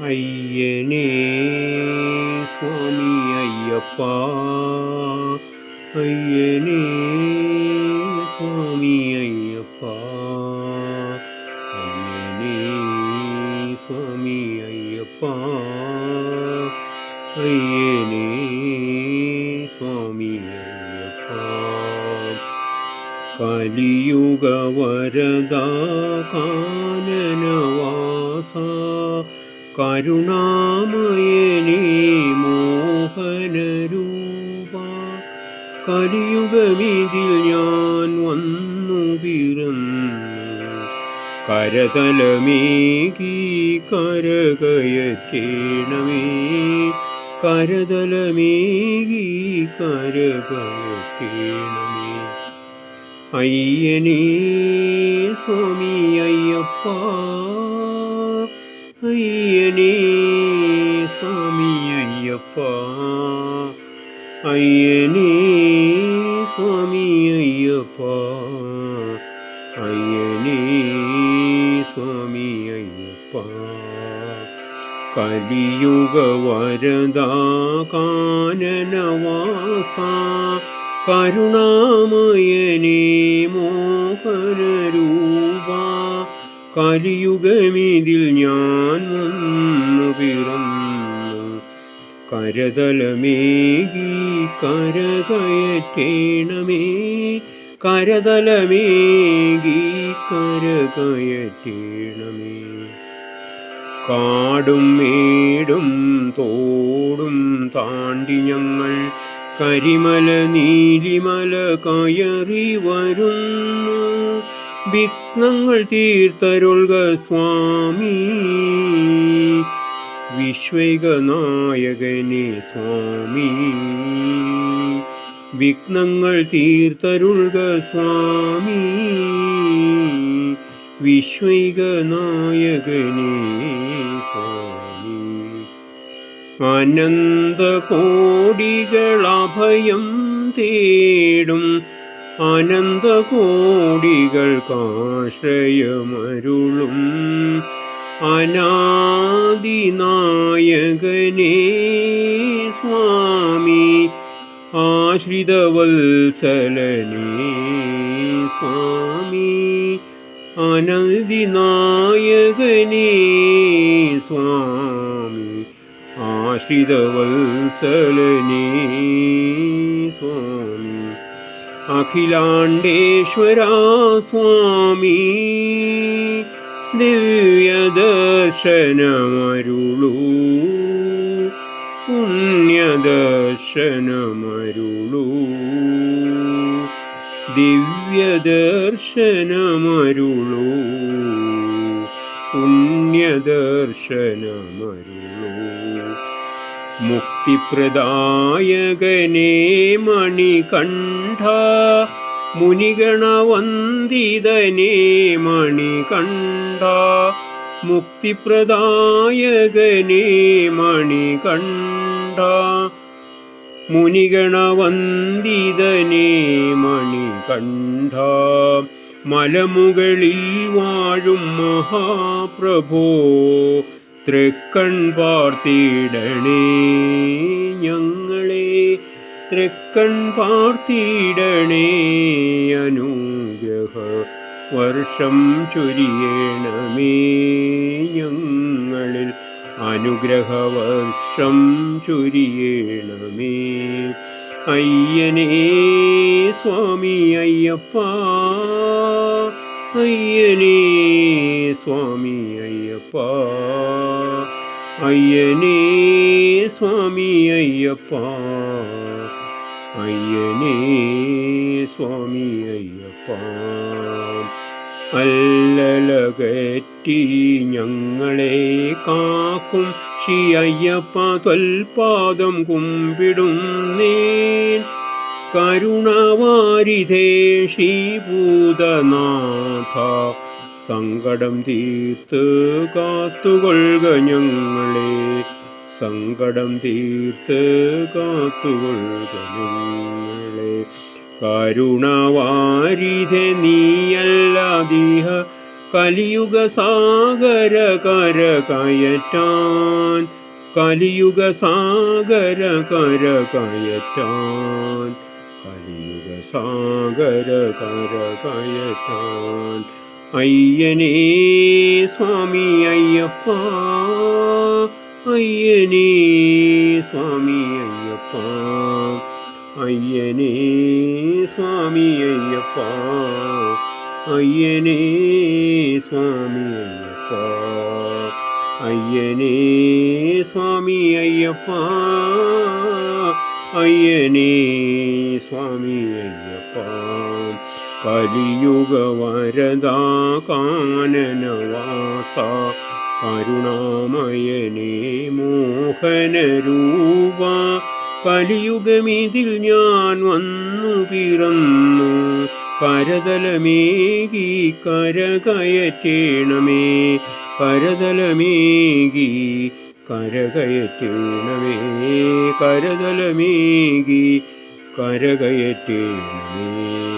അയ്യനേ സ്വാമി അയ്യപ്പ. അയ്യനേ സ്വാമി അയ്യപ്പ. അയ്യനേ സ്വാമി അയ്യപ്പ. അയ്യനേ സ്വാമി അയ്യപ്പ. കലിയുഗ വരദാ കാനനവാസ. മോഹനരൂപ കലിയുഗമിതിൽ ഞാൻ വന്നു പിറന്നു. കരതലമേകി കരകയക്കേണമേ. കരതലമേകി കരകയക്കേണമേ. അയ്യനേ സ്വാമി അയ്യപ്പ. അയ്യനേ സ്വാമി അയ്യപ്പ. അയ്യനേ സ്വാമി അയ്യപ്പ. അയ്യനേ സ്വാമി അയ്യപ്പ. കലിയുഗ വരദാ കാനനവാസ. കരുണാമയനേ മോഹനരൂപ കലിയുഗമിതിൽ ഞാൻ വന്നു പിറന്നു. കരതലമേകി കരകയറ്റേണമേ. കരതലമേകി കരകയറ്റേണമേ. കാടും മേടും തോടും താണ്ടി ഞങ്ങൾ കരിമല നീലിമല കയറി വരുന്നു. വിഘ്നങ്ങൾ തീർത്തരുൾക സ്വാമി. വിശ്വൈകനായകനെ സ്വാമി. വിഘ്നങ്ങൾ തീർത്തരുൾക സ്വാമി. വിശ്വൈകനായകനെ സ്വാമി. അനന്തകോടികളഭയം തേടും അനന്ത കോടികൾക്കാശ്രയമരുളും അനാദിനായകനേ സ്വാമി ആശ്രിതവത്സലനേ സ്വാമി. അനന്തിനായകനേ സ്വാമി ആശ്രിതവത്സലനേ സ്വാമി അഖിലാണ്ടേശ്വരാ സ്വാമി ദിവ്യദർശനമരുളൂ. പുണ്യദർശനമരുളൂ. ദിവ്യദർശനമരുളൂ. പുണ്യദർശനമരുളൂ. മുക്തിപ്രദായകനേ മണികണ്ഠ മുനിഗണവന്ദിതനേ മണികണ്ഠ മുക്തിപ്രദായകനേ മണികണ്ഠ മുനിഗണവന്ദിതനേ മണികണ്ഠ. മലമുകളിൽ വാഴും മഹാപ്രഭോ തൃക്കൺ പാർത്തിയിടണേ ഞങ്ങളെ തൃക്കൺ പാർത്തിയിടണേ അനുഗ്രഹ വർഷം ചൊരിയണമേ. ഞങ്ങളിൽ അനുഗ്രഹവർഷം ചൊരിയണമേ. അയ്യനേ സ്വാമി അയ്യപ്പ. അയ്യനേ സ്വാമി അയ്യപ്പ. അയ്യനേ സ്വാമി അയ്യപ്പ. അയ്യനേ സ്വാമി അയ്യപ്പ. അല്ലലകറ്റി ഞങ്ങളെ കാക്കും. ശ്രീ അയ്യപ്പ തൊൽപാദം കുമ്പിടുന്നേൻ. കരുണവാരിധേ ശ്രീഭൂതനാഥ സങ്കടം തീർത്ത് കാത്തുകൊള്ളുക ഞങ്ങളെ. സങ്കടം തീർത്ത് കാത്തുകൊള്ളുക ഞങ്ങളെ. കരുണവാരിധെ നീയല്ലാതിഹ കലിയുഗ സാഗര കര കയറ്റാൻ കലിയുഗ സാഗര കര കയറ്റാൻ കലിയുഗ സാഗര കര കയറ്റാൻ അയ്യനേ സ്വാമി അയ്യപ്പ അയ്യനേ സ്വാമി അയ്യപ്പ അയ്യനേ സ്വാമി അയ്യപ്പ അയ്യനേ സ്വാമി അയ്യപ്പ അയ്യനേ സ്വാമി അയ്യപ്പ അയ്യനേ സ്വാമി അയ്യപ്പ വരദാ കാനനവാസ കരുണാമയനേ മോഹനരൂപ കലിയുഗമിതിൽ ഞാൻ വന്നു പിറന്നു. കരതലമേകി കരകയറ്റേണമേ കരതലമേകി കരകയറ്റേണമേ കരതലമേകി കരകയറ്റേണമേ.